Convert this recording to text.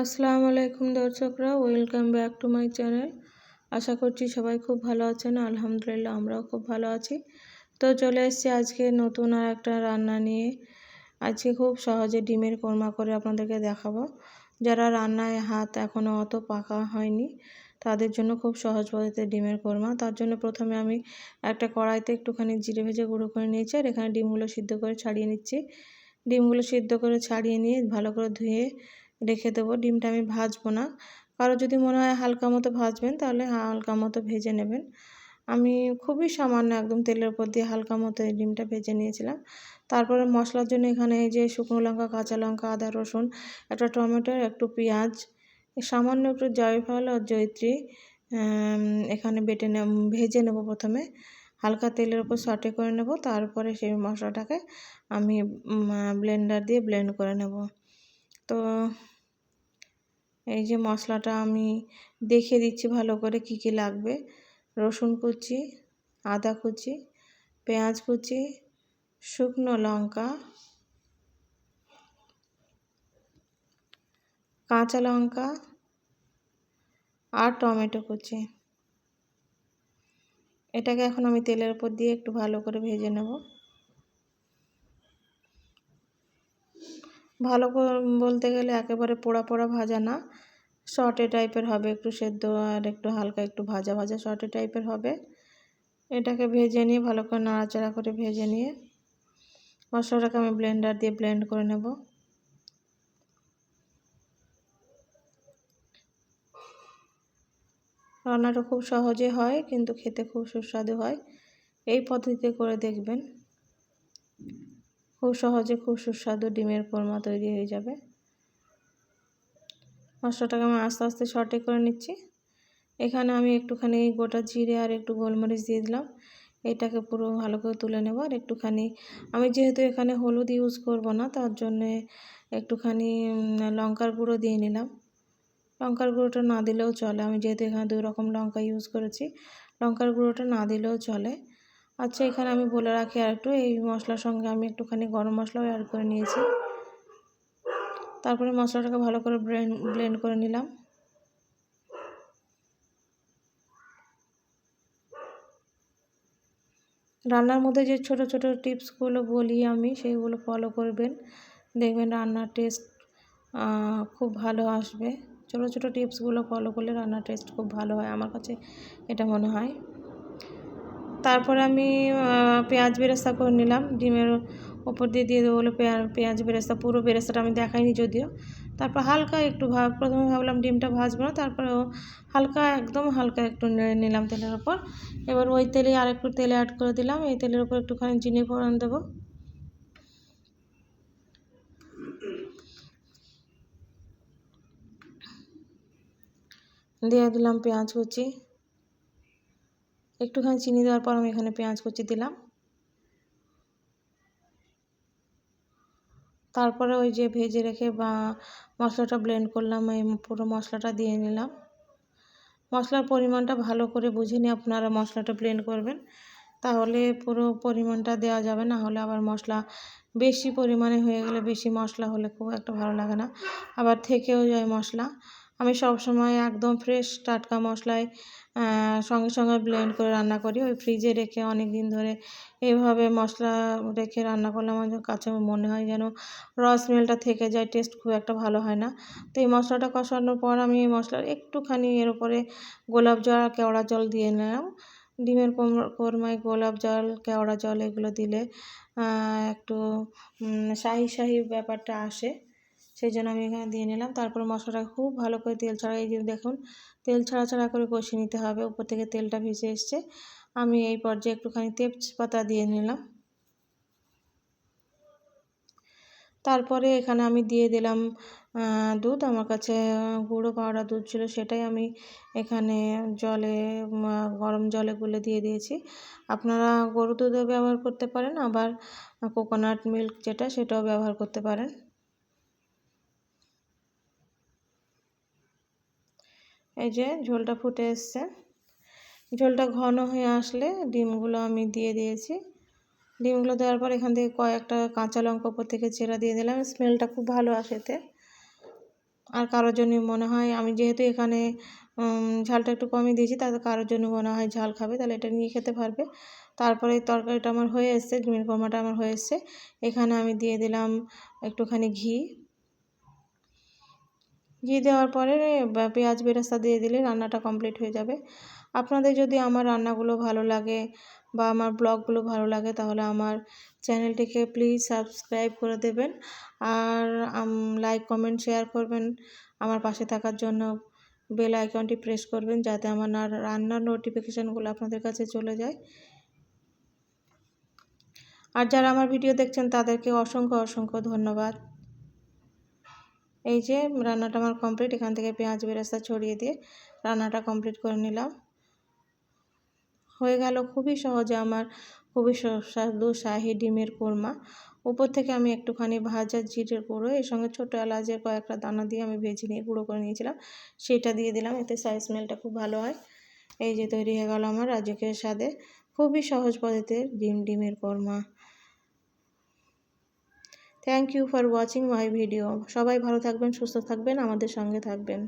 আসসালামু আলাইকুম দর্শকরা, welcome back to my channel. আশা করছি সবাই খুব ভালো আছেন, আলহামদুলিল্লাহ আমরাও খুব ভালো আছি। তো চলে এসেছি আজকে নতুন আর একটা রান্না নিয়ে। আজকে খুব সহজে ডিমের কোরমা করে আপনাদেরকে দেখাবো। যারা রান্নায় হাত এখনও অত পাকা হয়নি, তাদের জন্য খুব সহজ পদ্ধতিতে ডিমের কোরমা। তার জন্য প্রথমে আমি একটা কড়াইতে একটুখানি জিরে ভেজে গুঁড়ো করে নিয়েছি আর এখানে ডিমগুলো সিদ্ধ করে ছাড়িয়ে নিচ্ছি। ডিমগুলো সিদ্ধ করে ছাড়িয়ে নিয়ে ভালো করে ধুয়ে রেখে দেবো। ডিমটা আমি ভাজবো না। কারও যদি মনে হয় হালকা মতো ভাজবেন, তাহলে হালকা মতো ভেজে নেবেন। আমি খুবই সামান্য একদম তেলের উপর দিয়ে হালকা মতো এই ডিমটা ভেজে নিয়েছিলাম। তারপরে মশলার জন্য এখানে এই যে শুকনো লঙ্কা, কাঁচা লঙ্কা, আদা, রসুন, একটা টমেটো, একটু পেঁয়াজ, সামান্য একটু জয়ফল আর জয়ত্রী এখানে বেটে নে, ভেজে নেব প্রথমে। হালকা তেলের উপর সটে করে নেব। তারপরে সেই মশলাটাকে আমি ব্লেন্ডার দিয়ে ব্লেন্ড করে নেব। তো এই যে মশলাটা আমি দেখে দিচ্ছি ভালো করে কি কি লাগবে। রসুন কুচি, আদা কুচি, পেঁয়াজ কুচি, শুকনো লঙ্কা, কাঁচা লঙ্কা আর টমেটো কুচি। এটাকে এখন আমি তেলের উপর দিয়ে একটু ভালো করে ভেজে নেব। ভালো বলতে গেলে একেবারে পোড়া পোড়া ভাজা না। শর্টে টাইপের হবে একটু সেদ্ধ আর একটু হালকা একটু ভাজা ভাজা শর্টে টাইপের হবে। এটাকে ভেজে নিয়ে ভালো করে নাড়াচাড়া করে ভেজে নিয়ে মশলাটাকে আমি ব্লেন্ডার দিয়ে ব্লেন্ড করে নেব। রান্নাটা খুব সহজে হয় কিন্তু খেতে খুব সুস্বাদু হয়। এই পদ্ধতিতে করে দেখবেন। খুব সহজে খুব সুস্বাদু ডিমের কোরমা তৈরি হয়ে যাবে। মশলাটাকে আমি আস্তে আস্তে শর্টে করে নিচ্ছি। এখানে আমি একটুখানি গোটা জিরে আর একটু গোলমরিচ দিয়ে দিলাম। এটাকে পুরো ভালো করে তুলে নেব আর একটুখানি আমি যেহেতু এখানে হলুদ ইউজ করব না, তার জন্যে একটুখানি লঙ্কার গুঁড়ো দিয়ে নিলাম। লঙ্কার গুঁড়োটা না দিলেও চলে। আমি যেহেতু এখানে দুই রকম লঙ্কা ইউজ করেছি, লঙ্কার গুঁড়োটা না দিলেও চলে। আচ্ছা এখানে আমি বলে রাখি আর একটু এই মশলার সঙ্গে আমি একটুখানি গরম মশলাও অ্যাড করে নিয়েছি। তারপরে মশলাটাকে ভালো করে ব্লেন্ড ব্লেন্ড করে নিলাম। রান্নার মধ্যে যে ছোট ছোট টিপসগুলো বলি আমি, সেইগুলো ফলো করবেন। দেখবেন রান্নার টেস্ট খুব ভালো আসবে। ছোটো ছোটো টিপসগুলো ফলো করলে রান্নার টেস্ট খুব ভালো হয়, আমার কাছে এটা মনে হয়। তারপরে আমি পেঁয়াজ বেরেস্তা করে নিলাম। ডিমের ওপর দিয়ে দিয়ে দেবো পেঁয়াজ বেরেস্তা। পুরো বেরেস্তাটা আমি দেখাইনি যদিও। তারপর হালকা একটু ভাব প্রথমে ভাবলাম ডিমটা ভাজবো না তারপরে হালকা, একদম হালকা একটু নিলাম তেলের ওপর। এবার ওই তেলে আর একটু তেলে অ্যাড করে দিলাম। এই তেলের ওপর একটুখানি চিনি ফোড়ন দেবো। দিয়ে দিলাম পেঁয়াজ কুচি। একটুখানি চিনি দেওয়ার পর আমি এখানে পেঁয়াজ কুচি দিলাম। তারপরে ওই যে ভেজে রেখে বা মশলাটা ব্লেন্ড করলাম, এই পুরো মশলাটা দিয়ে নিলাম। মশলার পরিমাণটা ভালো করে বুঝে নিয়ে আপনারা মশলাটা ব্লেন্ড করবেন। তাহলে পুরো পরিমাণটা দেওয়া যাবে, না হলে আবার মশলা বেশি পরিমাণে হয়ে গেলে বেশি মশলা হলে খুব একটা ভালো লাগে না। আবার থেকেও যায় মশলা। আমি সব সময় একদম ফ্রেশ টাটকা মশলায় সঙ্গে সঙ্গে ব্লেন্ড করে রান্না করি। ওই ফ্রিজে রেখে অনেক দিন ধরে এইভাবে মশলা রেখে রান্না করলে আমার কাছে মনে হয় যেন র স্মেলটা থেকে যায় টেস্ট খুব একটা ভালো হয় না। তো এই মশলাটা কষানোর পর আমি এই মশলার একটুখানি এর উপরে গোলাপ জল আর কেওড়া জল দিয়ে নিলাম। ডিমের কোরমায় গোলাপ জল, কেওড়া জল এগুলো দিলে একটু শাহি শাহি ব্যাপারটা আসে। সেই জন্য আমি এখানে দিয়ে নিলাম। তারপর মশলাটা খুব ভালো করে তেল ছাড়া, এই যে দেখুন, তেল ছাড়া ছাড়া করে কষিয়ে নিতে হবে। উপর থেকে তেলটা ভেসে এসছে। আমি এই পর্যায়ে একটুখানি তেজপাতা দিয়ে নিলাম। তারপরে এখানে আমি দিয়ে দিলাম দুধ। আমার কাছে গুঁড়ো পাউডার দুধ ছিল, সেটাই আমি এখানে জলে গরম জলে গুলে দিয়ে দিয়েছি। আপনারা গরু দুধও ব্যবহার করতে পারেন, আবার কোকোনাট মিল্ক যেটা, সেটাও ব্যবহার করতে পারেন। এই যে ঝোলটা ফুটে এসছে। ঝোলটা ঘন হয়ে আসলে ডিমগুলো আমি দিয়ে দিয়েছি। ডিমগুলো দেওয়ার পর এখান থেকে কয়েকটা কাঁচা লঙ্কা উপর থেকে চেরা দিয়ে দিলাম। স্মেলটা খুব ভালো আসে এতে। আর কারোর জন্য মনে হয় আমি যেহেতু এখানে ঝালটা একটু কমই দিয়েছি তাতে কারোর জন্য মনে হয় ঝাল খাবে, তাহলে এটা নিয়ে খেতে পারবে। তারপরে তরকারিটা আমার হয়ে এসছে ডিমের কোরমাটা আমার হয়ে এসছে। এখানে আমি দিয়ে দিলাম একটুখানি ঘি। ঘি দেওয়ার পরে পেঁয়াজ বেরেস্তা দিয়ে দিলে রান্নাটা কমপ্লিট হয়ে যাবে। আপনাদের যদি আমার রান্নাগুলো ভালো লাগে, বা আমার ব্লগগুলো ভালো লাগে, তাহলে আমার চ্যানেলটিকে প্লিজ সাবস্ক্রাইব করে দেবেন। আর লাইক কমেন্ট শেয়ার করবেন। আমার পাশে থাকার জন্য বেল আইকনটি প্রেস করবেন, যাতে আমার রান্নার নোটিফিকেশানগুলো আপনাদের কাছে চলে যায়। আর যারা আমার ভিডিও দেখছেন, তাদেরকে অসংখ্য অসংখ্য ধন্যবাদ। এই যে রান্নাটা আমার কমপ্লিট এখান থেকে পেঁয়াজ বেরেস্তা ছড়িয়ে দিয়ে রান্নাটা কমপ্লিট করে নিলাম। হয়ে গেল খুবই সহজে আমার খুবই সুস্বাদু শাহি ডিমের কোরমা। উপর থেকে আমি একটুখানি ভাজা জিরের গুঁড়ো, এর সঙ্গে ছোটো এলাচের কয়েকটা দানা দিয়ে আমি ভেজে নিয়ে গুঁড়ো করে নিয়েছিলাম। সেটা দিয়ে দিলাম, এতে সাইজ স্মেলটা খুব ভালো হয়। এই যে তৈরি হয়ে গেল আমার রাজকের স্বাদে। খুবই সহজ পদ্ধতিতে ডিম, ডিমের korma. Thank you for watching my video সবাই ভালো থাকবেন সুস্থ থাকবেন আমাদের সঙ্গে থাকবেন।